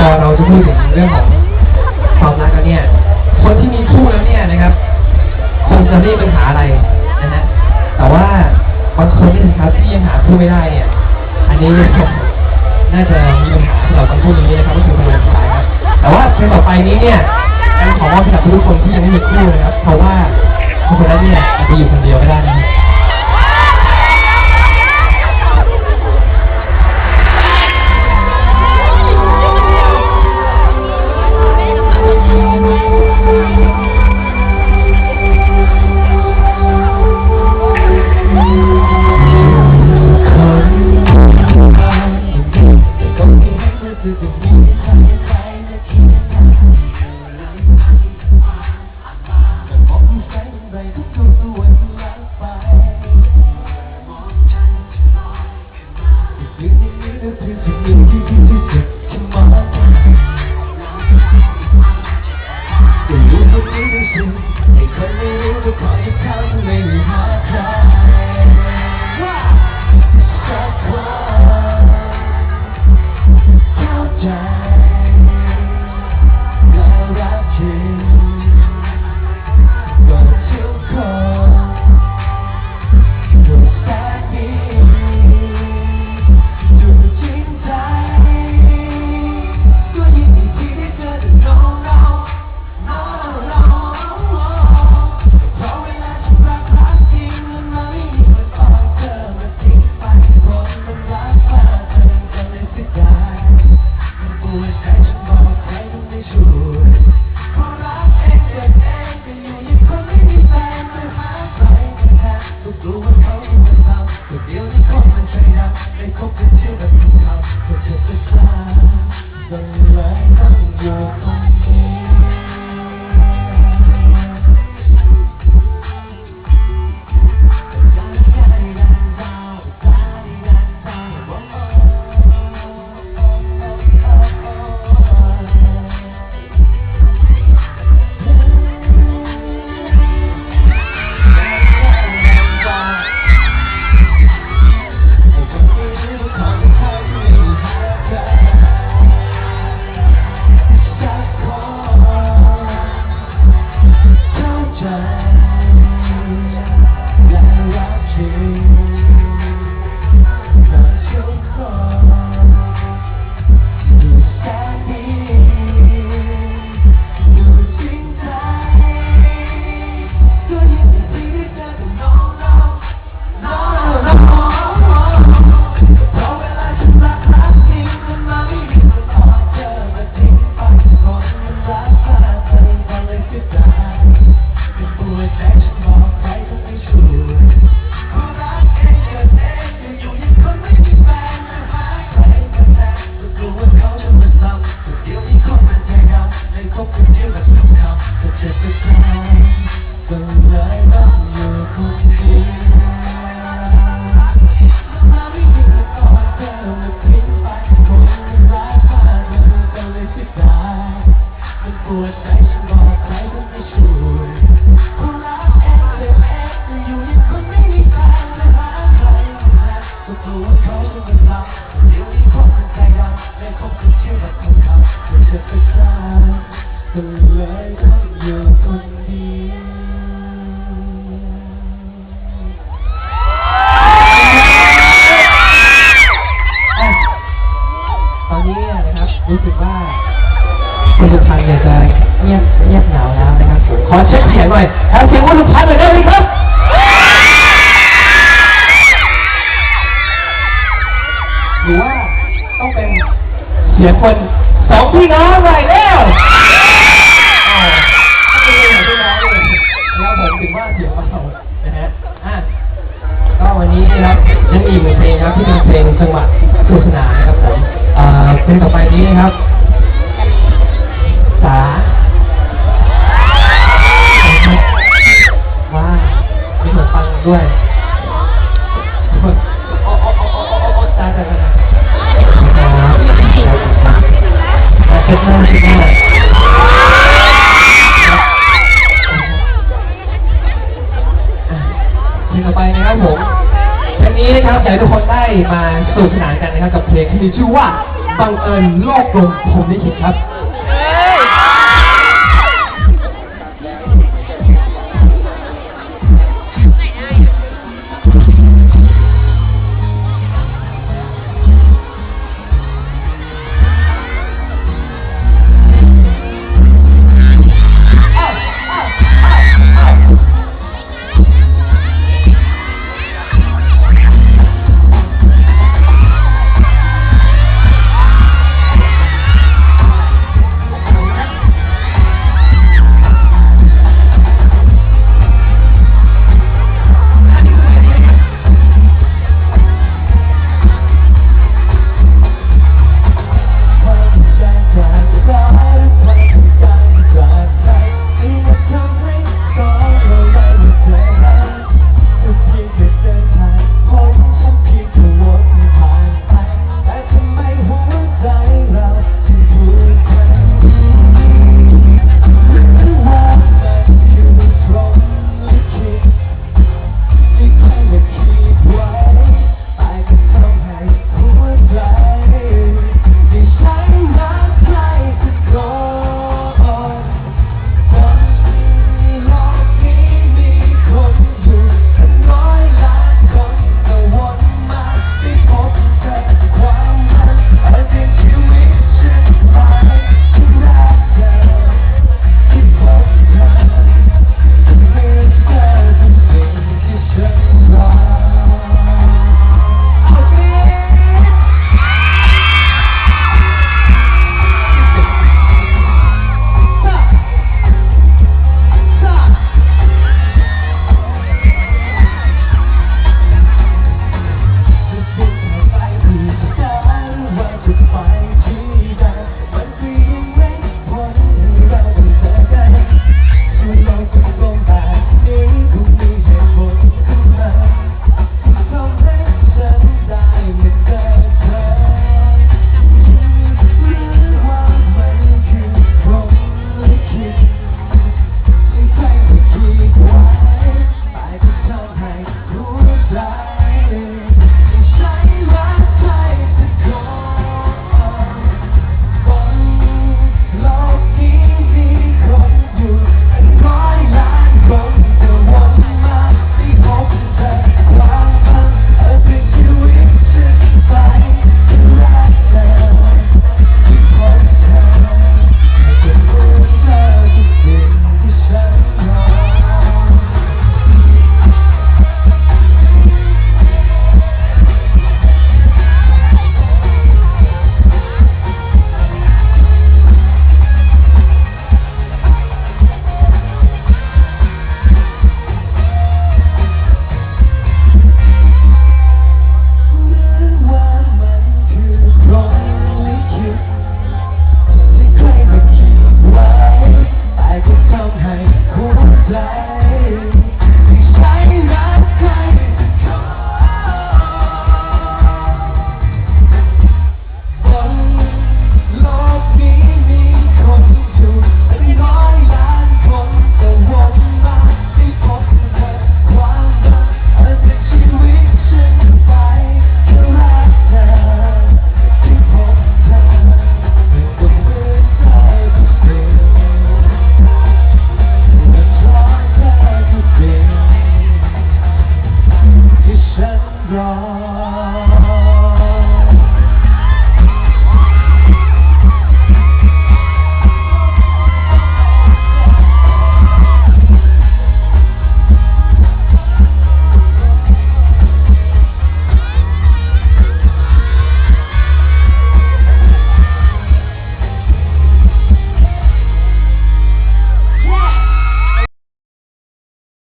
พอเราจะพูดถึงเรื่องของความรักแล้วเนี่ย คนที่มีคู่แล้วเนี่ยนะครับคงจะไม่มีปัญหาอะไรนะฮะแต่ว่าบางคนนี่นะครับที่ยังหาคู่ไม่ได้เนี่ย อันนี้น่าจะมีปัญหาสำหรับคำพูดนี้นะครับก็คือพลังสายครับแต่ว่าเพลงต่อไปนี้เนี่ยการขอมอบสำหรับทุกคนที่ยังไม่มีคู่นะครับเพราะว่าคนนั้นเนี่ยอาจจะอยู่คนเดียวก็ได้นะ ขอเช็คเสียงหน่อยหาเสียงคุณลุงพันธ์หน่อยได้ไหมครับหรือว่าต้องเป็นเสียงคนสองพี่น้องหน่อยแล้วอ้าวไม่ใช่พี่น้องเลยแล้วผมถึงว่าเสียงเบานะฮะอะก็วันนี้นะครับยังมีอีกหนึ่งเพลงนะครับที่เป็นเพลงจังหวะสนุกสนานนะครับผมอ่าเพลงต่อไปนี้นะครับ กันนะครับกับเพลงที่มีชื่อว่าบังเอิญโลกกลมผมลิขิตครับ